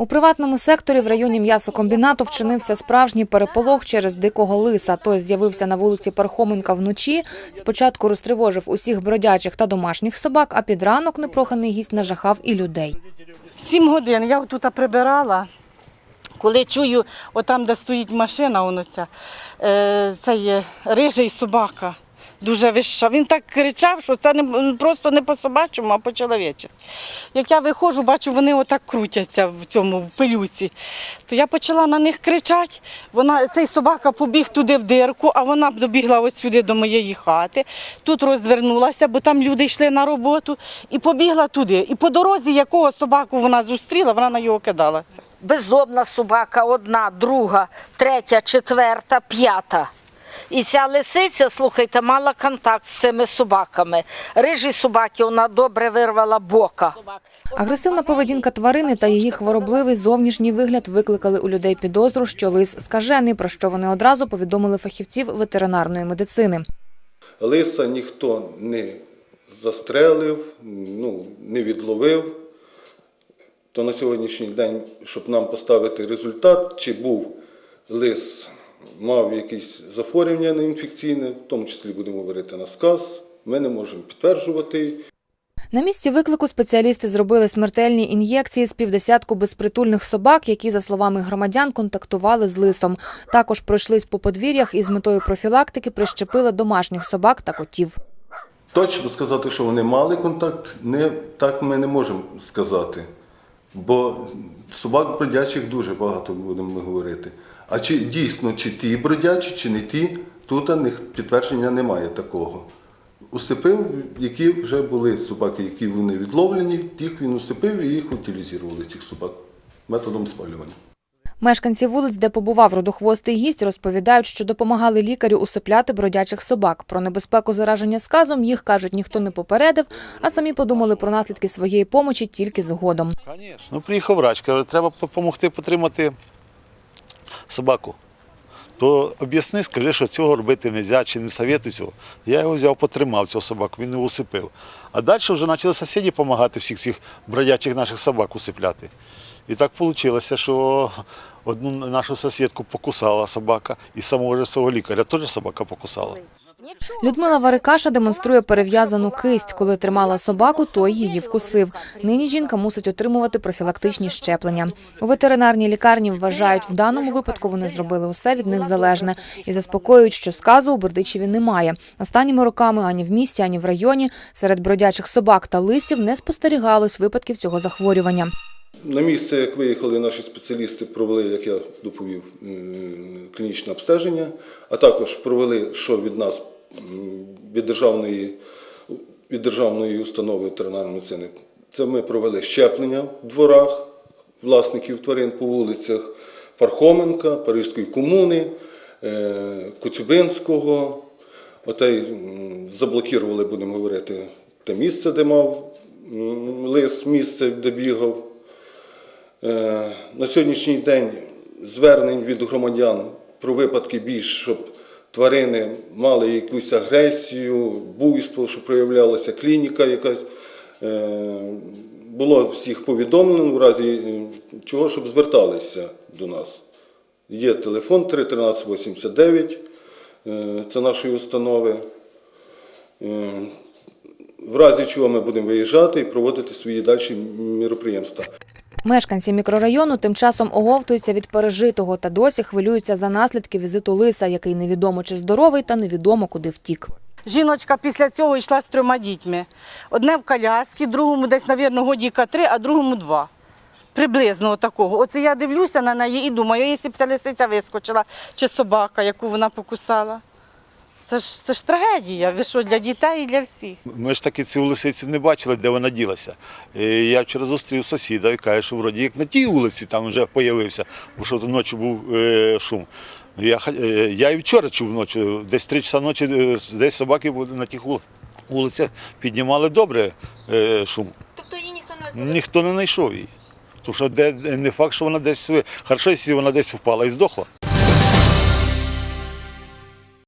У приватному секторі в районі м'ясокомбінату вчинився справжній переполох через дикого лиса. Той з'явився на вулиці Пархоменка вночі. Спочатку розтривожив усіх бродячих та домашніх собак, а під ранок непроханий гість нажахав і людей. Сім годин я тут прибирала. Коли чую, отам, де стоїть машина, воно ця, е, це є рижий собака. Дуже вища. Він так кричав, що це не просто не по собачому, а по чоловічому. Як я виходжу, бачу, вони отак крутяться в цьому в пилюці. То я почала на них кричати. Вона, цей собака побіг туди в дирку, а вона добігла ось сюди до моєї хати. Тут розвернулася, бо там люди йшли на роботу, і побігла туди. І по дорозі, якого собаку вона зустріла, вона на його кидалася. бездомна собака одна, друга, третя, четверта, п'ята. І ця лисиця, слухайте, мала контакт з цими собаками. Рижі собаки вона добре вирвала бока. Агресивна поведінка тварини та її хворобливий зовнішній вигляд викликали у людей підозру, що лис скажений, про що вони одразу повідомили фахівців ветеринарної медицини. Лиса ніхто не застрелив, ну, не відловив. То на сьогоднішній день, щоб нам поставити результат, чи був лис, мав якісь захворювання інфекційне, в тому числі будемо говорити на сказ, ми не можемо підтверджувати. На місці виклику спеціалісти зробили смертельні ін'єкції з півдесятку безпритульних собак, які, за словами громадян, контактували з лисом. Також пройшлись по подвір'ях і з метою профілактики прищепили домашніх собак та котів. Точно сказати, що вони мали контакт, не, так ми не можемо сказати. Бо собак бродячих дуже багато будемо ми говорити. А чи дійсно, чи ті бродячі, чи не ті, тут у них підтвердження немає такого. Усипив, які вже були собаки, які вони відловлені, тих він усипив і їх утилізували, цих собак, методом спалювання. Мешканці вулиць, де побував родохвостий гість, розповідають, що допомагали лікарю усипляти бродячих собак. Про небезпеку зараження сказом їх, кажуть, ніхто не попередив, а самі подумали про наслідки своєї помочі тільки згодом. Ну, приїхав врач, каже, треба допомогти потримати собаку. То об'ясни, скажи, що цього робити не можна, чи не советую цього. Я його взяв, потримав цього собаку, він не усипив. А далі вже почали сусіди допомагати всіх цих бродячих наших собак усипляти. І так вийшло, що одну нашу сусідку покусала собака, і самого ж свого лікаря теж собака покусала. Людмила Варикаша демонструє перев'язану кисть. Коли тримала собаку, той її вкусив. Нині жінка мусить отримувати профілактичні щеплення. У ветеринарній лікарні вважають, в даному випадку вони зробили усе від них залежне і заспокоюють, що сказу у Бердичеві немає. Останніми роками ані в місті, ані в районі серед бродячих собак та лисів не спостерігалось випадків цього захворювання. На місце, як виїхали наші спеціалісти, провели, як я доповів, клінічне обстеження, а також провели, що від нас, від державної, від державної установи ветеринарної медицини. Це ми провели щеплення в дворах власників тварин по вулицях Пархоменка, Паризької комуни, е, Коцюбинського. Отей м, заблокували, будемо говорити, те місце, де мав лис, місце, де бігав. Е, На сьогоднішній день звернень від громадян про випадки більш, щоб тварини мали якусь агресію, буйство, що проявлялася клініка якась. Е, Було всіх повідомлено в разі е, чого, щоб зверталися до нас. Є телефон 31389, е, це нашої установи. В разі чого ми будемо виїжджати і проводити свої далі міроприємства. Мешканці мікрорайону тим часом оговтуються від пережитого та досі хвилюються за наслідки візиту лиса, який невідомо чи здоровий та невідомо куди втік. Жіночка після цього йшла з трьома дітьми. Одне в коляскі, другому десь, мабуть, годіка три, а другому два. Приблизно такого. Оце я дивлюся на неї і думаю, якщо б ця лисиця вискочила, чи собака, яку вона покусала. Це ж, це ж трагедія. Ви що, для дітей і для всіх. Ми ж таки цю лисицю не бачили, де вона ділася. І я вчора зустрів сусіда і каже, що вроді як на тій вулиці там вже з'явився, бо що ночі був е, шум. Я, е, я і вчора чув ночі, десь три часа ночі, е, десь собаки були на тих вулицях піднімали добре е, шум. Тобто її ніхто не Ніхто не знайшов її. Тому що де, не факт, що вона десь. Хорошо, якщо вона десь впала і здохла.